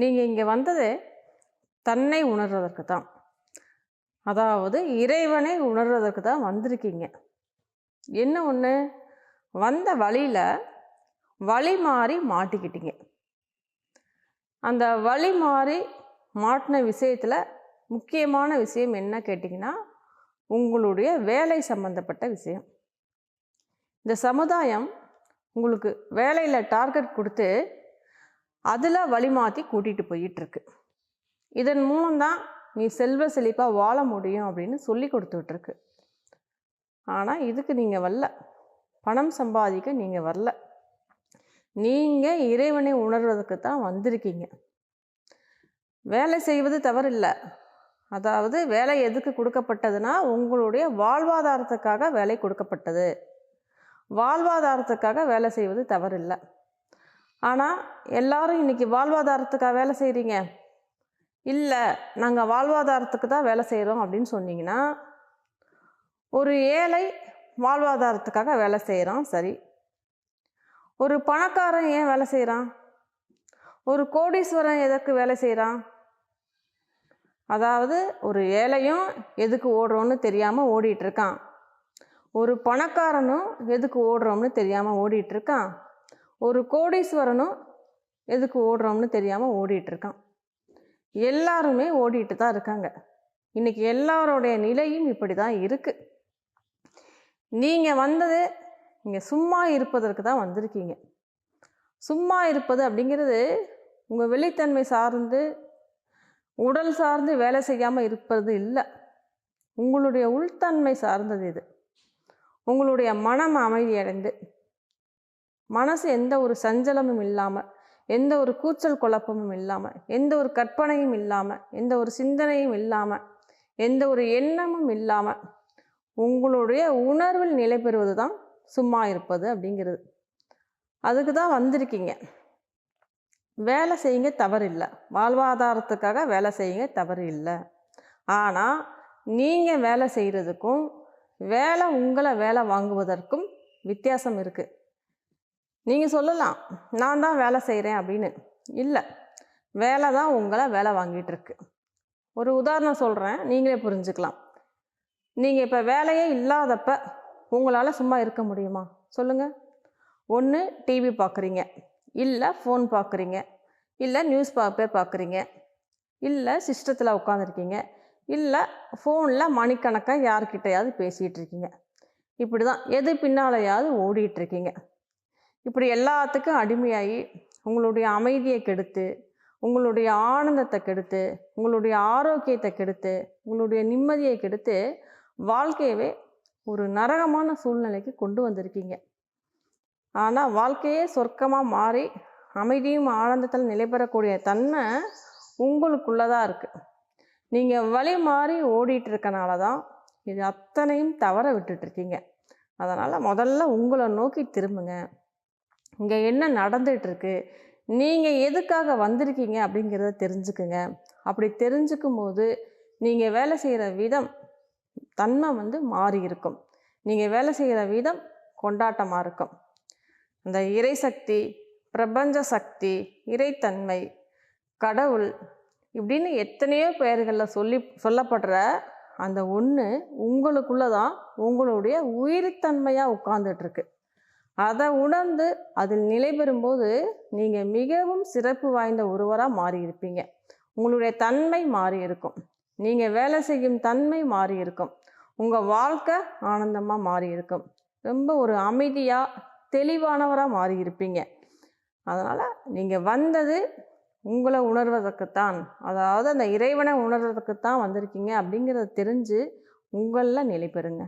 நீங்கள் இங்கே வந்தது தன்னை உணர்வதற்கு தான். அதாவது இறைவனை உணர்வதற்கு தான் வந்திருக்கீங்க. என்ன ஒன்று வந்த வழியில் வழி மாறி மாட்டிக்கிட்டீங்க. அந்த வழி மாறி மாட்டின விஷயத்தில் முக்கியமான விஷயம் என்ன கேட்டிங்கன்னா உங்களுடைய வேலை சம்பந்தப்பட்ட விஷயம். இந்த சமுதாயம் உங்களுக்கு வேலையில் டார்கெட் கொடுத்து அதில் வழி மாற்றி கூட்டிகிட்டு போயிட்டுருக்கு. இதன் மூலம்தான் நீ செல்வ செழிப்பாக வாழ முடியும் அப்படின்னு சொல்லி கொடுத்துட்ருக்கு ஆனால் இதுக்கு நீங்கள் வரல. பணம் சம்பாதிக்க நீங்கள் வரல. நீங்கள் இறைவனை உணர்வதற்கு தான் வந்திருக்கீங்க. வேலை செய்வது தவறில்லை. அதாவது வேலை எதுக்கு கொடுக்கப்பட்டதுன்னா உங்களுடைய வாழ்வாதாரத்துக்காக வேலை கொடுக்கப்பட்டது. வாழ்வாதாரத்துக்காக வேலை செய்வது தவறில்லை. ஆனால் எல்லாரும் இன்றைக்கி வாழ்வாதாரத்துக்காக வேலை செய்கிறீங்க இல்லை நாங்கள் வாழ்வாதாரத்துக்கு தான் வேலை செய்கிறோம் அப்படின்னு சொன்னீங்கன்னா ஒரு ஏழை வாழ்வாதாரத்துக்காக வேலை செய்கிறான் சரி. ஒரு பணக்காரன் ஏன் வேலை செய்கிறான் ஒரு கோடீஸ்வரன் எதற்கு வேலை செய்கிறான் அதாவது ஒரு ஏழையும் எதுக்கு ஓடுறோன்னு தெரியாமல் ஓடிட்டுருக்கான் ஒரு பணக்காரனும் எதுக்கு ஓடுறோம்னு தெரியாமல் ஓடிட்டுருக்கான் ஒரு கோடீஸ்வரனும் எதுக்கு ஓடுறோம்னு தெரியாமல் ஓடிட்டுருக்கான். எல்லாருமே ஓடிட்டு தான் இருக்காங்க. இன்னைக்கு எல்லாரோடைய நிலையும் இப்படி தான் இருக்குது நீங்கள் வந்தது இங்கே சும்மா இருப்பதற்கு தான் வந்திருக்கீங்க. சும்மா இருப்பது அப்படிங்கிறது உங்கள் வெளித்தன்மை சார்ந்து உடல் சார்ந்து வேலை செய்யாமல் இருப்பது இல்லை. உங்களுடைய உள்தன்மை சார்ந்தது இது. உங்களுடைய மனம் அமைதியடைந்து மனசு எந்த ஒரு சஞ்சலமும் இல்லாமல் எந்த ஒரு கூச்சல் குழப்பமும் இல்லாமல் எந்த ஒரு கற்பனையும் இல்லாமல் எந்த ஒரு சிந்தனையும் இல்லாமல் எந்த ஒரு எண்ணமும் இல்லாமல் உங்களுடைய உணர்வில் நிலை பெறுவது தான் சும்மா இருப்பது அப்படிங்கிறது. அதுக்கு தான் வந்திருக்கீங்க. வேலை செய்யுங்க தவறு இல்லை. வாழ்வாதாரத்துக்காக வேலை செய்யுங்க தவறு இல்லை. ஆனால் நீங்கள் வேலை செய்கிறதுக்கும் வேலை உங்களை வேலை வாங்குவதற்கும் வித்தியாசம் இருக்குது நீங்கள் சொல்லலாம் நான் தான் வேலை செய்கிறேன் அப்படின்னு. இல்லை வேலை தான் உங்களை வேலை வாங்கிட்டு இருக்கு ஒரு உதாரணம் சொல்கிறேன் நீங்களே புரிஞ்சுக்கலாம். நீங்கள் இப்போ வேலையே இல்லாதப்ப உங்களால் சும்மா இருக்க முடியுமா? சொல்லுங்கள் ஒன்று டிவி பார்க்குறீங்க இல்லை ஃபோன் பார்க்குறீங்க இல்லை நியூஸ் பேப்பர் பார்க்குறீங்க இல்லை சிஸ்டத்தில் உட்காந்துருக்கீங்க இல்லை ஃபோனில் மணிக்கணக்காக யார்கிட்டையாவது பேசிகிட்டு இருக்கீங்க இப்படி தான் எது பின்னாலையாவது ஓடிட்டுருக்கீங்க. இருக்கீங்க இப்படி எல்லாத்துக்கும் அடிமையாகி உங்களுடைய அமைதியை கெடுத்து உங்களுடைய ஆனந்தத்தை கெடுத்து உங்களுடைய ஆரோக்கியத்தை கெடுத்து உங்களுடைய நிம்மதியை கெடுத்து வாழ்க்கையவே ஒரு நரகமான சூழ்நிலைக்கு கொண்டு வந்திருக்கீங்க. ஆனால் வாழ்க்கையே சொர்க்கமாக மாறி அமைதியும் ஆனந்தத்தில் நிலை பெறக்கூடிய தன்மை உங்களுக்குள்ளதாக இருக்குது நீங்கள் வழி மாறி ஓடிட்டு இருக்கனால தான் இது அத்தனையும் தவற விட்டுட்ருக்கீங்க அதனால் முதல்ல உங்களை நோக்கி திரும்புங்க. இங்கே என்ன நடந்துகிட்ருக்கு நீங்கள் எதுக்காக வந்திருக்கீங்க அப்படிங்கிறத தெரிஞ்சுக்குங்க. அப்படி தெரிஞ்சுக்கும் போது நீங்கள் வேலை செய்கிற விதம் தன்மை வந்து மாறி இருக்கும். நீங்கள் வேலை செய்கிற விதம் கொண்டாட்டமாக இருக்கும். அந்த இறைசக்தி பிரபஞ்ச சக்தி இறைத்தன்மை கடவுள் இப்படின்னு எத்தனையோ பெயர்களில் சொல்லி சொல்லப்படுற அந்த ஒன்று உங்களுக்குள்ளே தான் உங்களுடைய உயிர்த்தன்மையாக உட்கார்ந்துட்டுருக்கு அதை உணர்ந்து அதில் நிலை பெறும்போது நீங்கள் மிகவும் சிறப்பு வாய்ந்த ஒருவராக மாறி இருப்பீங்க உங்களுடைய தன்மை மாறி இருக்கும் நீங்கள் வேலை செய்யும் தன்மை மாறி இருக்கும் உங்கள் வாழ்க்கை ஆனந்தமாக மாறி இருக்கும் ரொம்ப ஒரு அமைதியாக தெளிவானவராக மாறி இருப்பீங்க அதனால் நீங்கள் வந்தது உங்களை உணர்வதற்குத்தான். அதாவது அந்த இறைவனை உணர்வதற்குத்தான் வந்திருக்கீங்க அப்படிங்கிறத தெரிஞ்சு உங்களில் நிலை பெறுங்க.